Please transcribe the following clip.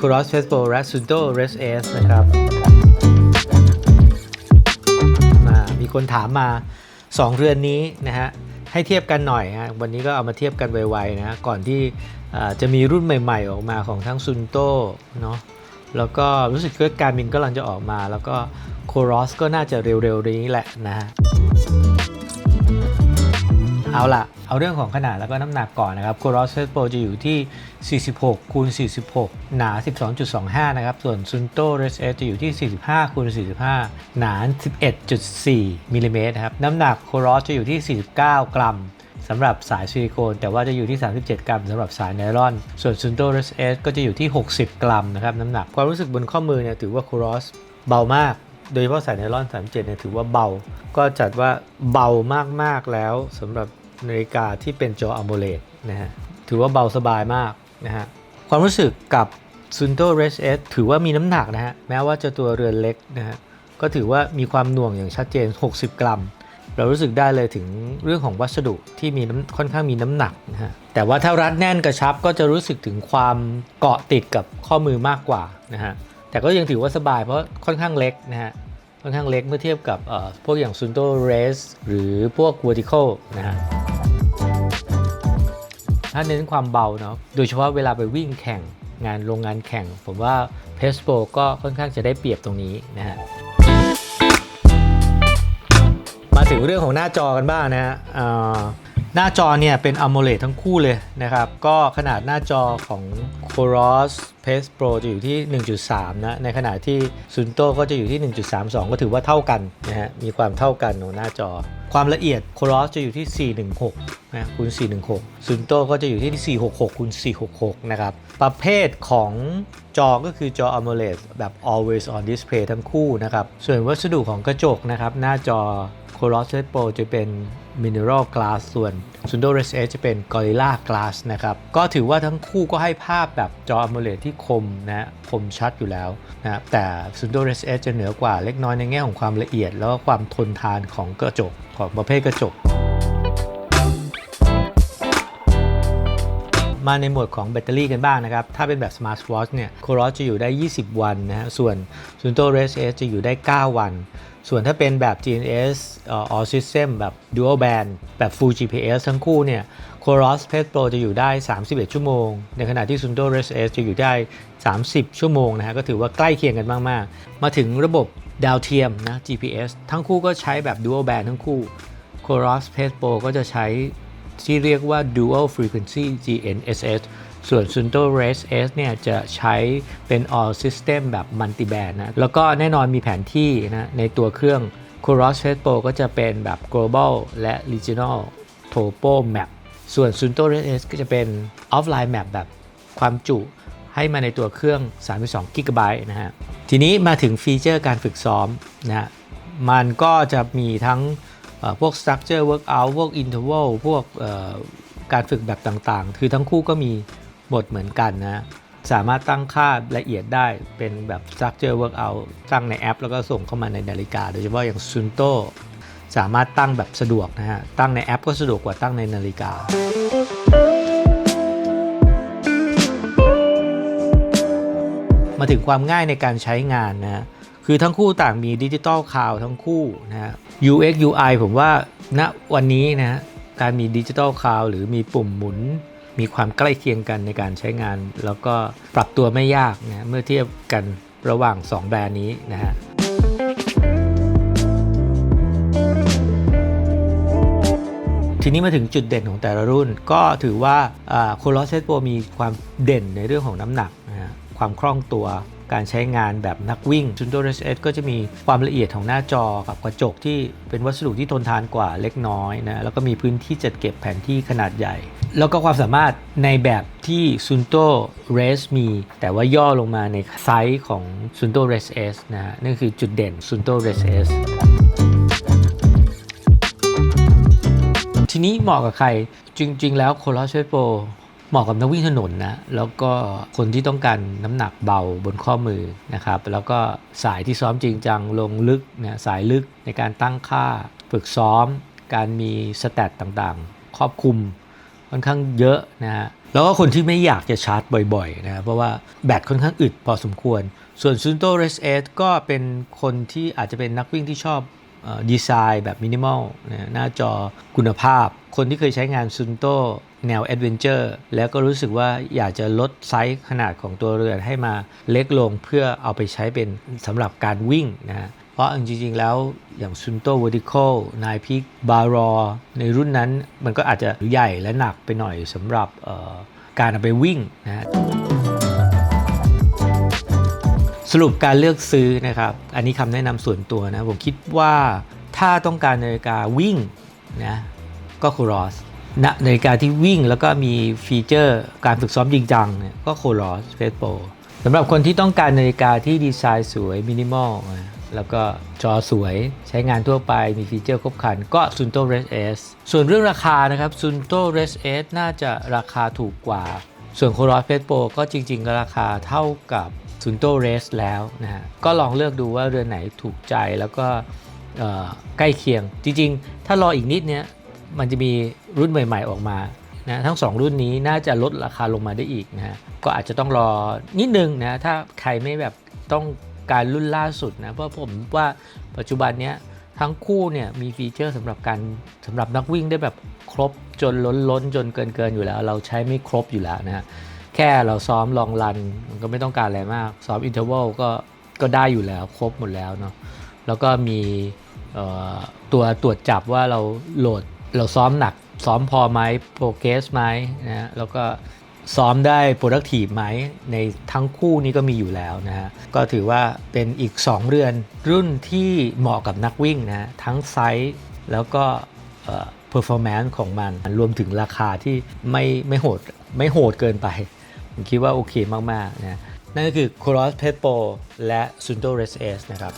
Cross f e s t i v a l r a s u n t o Res S นะครับมามีคนถามมา 2 เรือนนี้นะฮะให้เทียบกันหน่อยฮะวันนี้ก็เอามาเทียบกันไวๆนะก่อนที่จะมีรุ่นใหม่ ๆ ออกมาของทั้งซุนโตเนาะแล้วก็รู้สึกว่าการมินก็กำลังจะออกมา แล้วก็โครอสก็น่าจะเร็วๆนี้แหละนะฮะ เอาล่ะเอาเรื่องของขนาดแล้วก็น้ำหนักก่อนนะครับ c o r o s Fest Pro จะอยู่ที่ 46คูณ46 หนา 12.25 นะครับ ส่วน Sunto Res S จะอยู่ที่ 45คูณ45 หนา 11.4มิลลิเมตรนะครับ น้ำหนัก c o r o s จะอยู่ที่ 49 กรัมสำหรับสายซิลิโคน แต่ว่าจะอยู่ที่ 37 กรัมสำหรับสายไนลอน ส่วน Sunto Res S ก็จะอยู่ที่ 60 กรัมนะครับน้ำหนักความรู้สึกบนข้อมือเนี่ยถือว่า c o r o s เบามากโดยเฉพาะสายไนลอน 37เนี่ยถือว่าเบา ก็จัดว่าเบามากๆแล้วสำหรับ นาฬิกาที่เป็นจอ AMOLED นะฮะถือว่าเบาสบายมากนะฮะความรู้สึกกับ Sunto Res S ถือว่ามีน้ำหนักนะฮะ แม้ว่าจะตัวเรือนเล็กนะฮะ ก็ถือว่ามีความหน่วงอย่างชัดเจน 60 กรัม เรารู้สึกได้เลยถึงเรื่องของวัสดุที่มีน้ำค่อนข้างมีน้ำหนักนะฮะ แต่ว่าถ้ารัดแน่นกระชับก็จะรู้สึกถึงความเกาะติดกับข้อมือมากกว่านะฮะ แต่ก็ยังถือว่าสบายเพราะค่อนข้างเล็กนะฮะ ค่อนข้างเล็กเมื่อเทียบกับพวกอย่าง Sunto Res หรือพวก Vertical นะฮะ ถ้าเน้นความเบาเนาะโดยเฉพาะเวลาไปวิ่งแข่งงานโรงงานแข่ง ผมว่าเพสโปก็ค่อนข้างจะได้เปรียบตรงนี้นะฮะมาถึงเรื่องของหน้าจอกันบ้างนะฮะอ่า หน้าจอเนี่ยเป็น AMOLED ทั้งคู่เลยนะครับ ก็ขนาดหน้าจอของ Coros Pace Pro จะอยู่ที่ 1.3 นะ ในขณะที่ Sunto ก็จะอยู่ที่ 1.32 ก็ถือว่าเท่ากันนะฮะ มีความเท่ากันของหน้าจอ ความละเอียด Coros จะอยู่ที่ 416 นะคูณ416 Sunto ก็จะอยู่ที่ 466คูณ466 นะครับ ประเภทของจอก็คือจอ AMOLED แบบ always on display ทั้งคู่นะครับ ส่วนวัสดุของกระจกนะครับ หน้าจอ c o r o s Pro จะเป็น Mineral Glass ส่วน Sundo Res S จะเป็น Gorilla Glass นะครับ ก็ถือว่าทั้งคู่ก็ให้ภาพแบบจอ AMOLED ที่คมนะคมชัดอยู่แล้วนะแต่ Sundo Res S จะเหนือกว่าเล็กน้อยในแง่ของความละเอียด แล้วก็ความทนทานของกระจกของประเภทกระจกมาในหมวดของแบตเตอรี่กันบ้างนะครับ ถ้าเป็นแบบ Smart Watch เนี่ย c o r o s จะอยู่ได้ 20 วันนะฮะ ส่วน Sunto Res S จะอยู่ได้ 9 วัน ส่วนถ้าเป็นแบบ GNS All System แบบ Dual Band แบบ Full GPS ทั้งคู่เนี่ย c o r o s Pet Pro จะอยู่ได้ 31 ชั่วโมง ในขณะที่ Sunto Res S จะอยู่ได้ 30 ชั่วโมงนะฮะ ก็ถือว่าใกล้เคียงกันมาก ๆ มาถึงระบบดาวเทียมนะ GPS ทั้งคู่ก็ใช้แบบ Dual Band ทั้งคู่ c o r o s Pet Pro ก็จะใช้ที่เรียกว่า Dual Frequency GNSS ส่วน Sunto Res S เนี่ยจะใช้เป็น All System แบบ Multi Band นะ แล้วก็แน่นอนมีแผนที่นะในตัวเครื่อง c o r o s Res Pro ก็จะเป็นแบบ Global และ Regional Topo Map ส่วน Sunto Res S ก็จะเป็น Offline Map แบบความจุให้มาในตัวเครื่อง 32 g b นะฮะ ทีนี้มาถึงฟีเจอร์การฝึกซ้อมนะ มันก็จะมีทั้งพวก structure workout พวก interval พวกการฝึกแบบต่างๆ คือทั้งคู่ก็มี หมดเหมือนกันนะสามารถตั้งค่าละเอียดได้เป็นแบบ structure workout ตั้งในแอป แล้วก็ส่งเข้ามาในนาฬิกา โดยเฉพาะอย่าง Sunto สามารถตั้งแบบสะดวกนะฮะ ตั้งในแอปก็สะดวกกว่าตั้งในนาฬิกา มาถึงความง่ายในการใช้งานนะคือทั้งคู่ต่างมีดิจิตอลคาวทั้งคู่นะฮะ UX UI ผมว่าณวันนี้นะฮะการมีดิจิตอลคาวหรือมีปุ่มหมุน มีความใกล้เคียงกันในการใช้งาน แล้วก็ปรับตัวไม่ยากนะเมื่อเทียบกันระหว่าง 2 แบรนด์นี้นะฮะทีนี้มาถึงจุดเด่นของแต่ละรุ่น ก็ถือว่าโคโลเซตโปมีความเด่นในเรื่องของน้ำหนักนะฮะความคล่องตัว การใช้งานแบบนักวิ่ง z u n d o r s S ก็จะมีความละเอียดของหน้าจอกับกระจกที่เป็นวัสดุที่ทนทานกว่าเล็กน้อยนะแล้วก็มีพื้นที่จัดเก็บแผนที่ขนาดใหญ่ แล้วก็ความสามารถในแบบที่ Sunto Race มี แต่ว่าย่อลงมาในไซส์ของ Sunto Race S นะฮะนั่นคือจุดเด่น Sunto Race S ทีนี้เหมาะกับใคร จริง ๆ แล้วโคลอส เหมาะกับนักวิ่งถนนนะ แล้วก็คนที่ต้องการน้ำหนักเบาบนข้อมือนะครับ แล้วก็สายที่ซ้อมจริงจังลงลึกนะสายลึกในการตั้งค่า ฝึกซ้อม การมีสแตทต่างๆ ครอบคลุมค่อนข้างเยอะนะฮะ แล้วก็คนที่ไม่อยากจะชาร์จบ่อยๆนะเพราะว่าแบตค่อนข้างอึดพอสมควร ส่วน Sunto Res 8ก็เป็นคนที่อาจจะเป็นนักวิ่งที่ชอบดีไซน์แบบมินิมอลนะหน้าจอคุณภาพ คนที่เคยใช้งาน Sunto แนวแอดเวนเจอร์แล้วก็รู้สึกว่าอยากจะลดไซส์ขนาดของตัวเรือให้มาเล็กลงเพื่อเอาไปใช้เป็นสำหรับการวิ่งนะเพราะจริงๆแล้วอย่าง Sunto Vertical n i p e a k b a r o ในรุ่นนั้นมันก็อาจจะใหญ่และหนักไปหน่อยสำหรับการเอาไปวิ่งนะฮะสรุปการเลือกซื้อนะครับ อันนี้คำแนะนำส่วนตัวนะ ผมคิดว่าถ้าต้องการนาฬิกาวิ่งนะก็คูรอส ณนาฬิกาที่วิ่งแล้วก็มีฟีเจอร์การฝึกซ้อมจริงจังเนี่ยก็โคูรอสเฟสโปสำหรับคนที่ต้องการนาฬิกาที่ดีไซน์สวยมินิมอลแล้วก็จอสวยใช้งานทั่วไปมีฟีเจอร์ครบครันก็ Sunto Res S ส่วนเรื่องราคานะครับ Sunto Res S น่าจะราคาถูกกว่า ส่วน c o r o s Face Pro ก็จริง ๆ ก็ราคาเท่ากับ Sunto Res แล้วนะฮะก็ลองเลือกดูว่าเรือนไหนถูกใจแล้วก็ใกล้เคียง จริง ๆ ถ้ารออีกนิดเนี้ย มันจะมีรุ่นใหม่ ๆ ออกมานะทั้ง 2 รุ่นนี้น่าจะลดราคาลงมาได้อีกนะก็อาจจะต้องรอนิดนึงนะถ้าใครไม่แบบต้องการรุ่นล่าสุดนะเพราะผมว่าปัจจุบันเนี้ยทั้งคู่เนี่ยมีฟีเจอร์สำหรับการสำหรับนักวิ่งได้แบบครบจนล้นล้นๆจนเกินเกินๆอยู่แล้ว เราใช้ไม่ครบอยู่แล้วนะแค่เราซ้อมลองรันมันก็ไม่ต้องการอะไรมาก ซ้อมอินเทอร์วัลก็ก็ได้อยู่แล้วครบหมดแล้วเนาะแล้วก็มีตัวตรวจจับว่าเราโหลด เราซ้อมหนักซ้อมพอไหมโปรเกรสไหมนะฮะแล้วก็ซ้อมได้ productive ไหมในทั้งคู่นี้ก็มีอยู่แล้วนะฮะก็ถือว่าเป็นอีก 2 เรือนรุ่นที่เหมาะกับนักวิ่งนะฮะทั้งไซส์แล้วก็ performance ของมันรวมถึงราคาที่ไม่ไม่โหดไม่โหดเกินไป ผมคิดว่าโอเคมาก ๆ นะ นั่นก็คือ c o r o s p e t Pro และ Sunto Res S นะครับ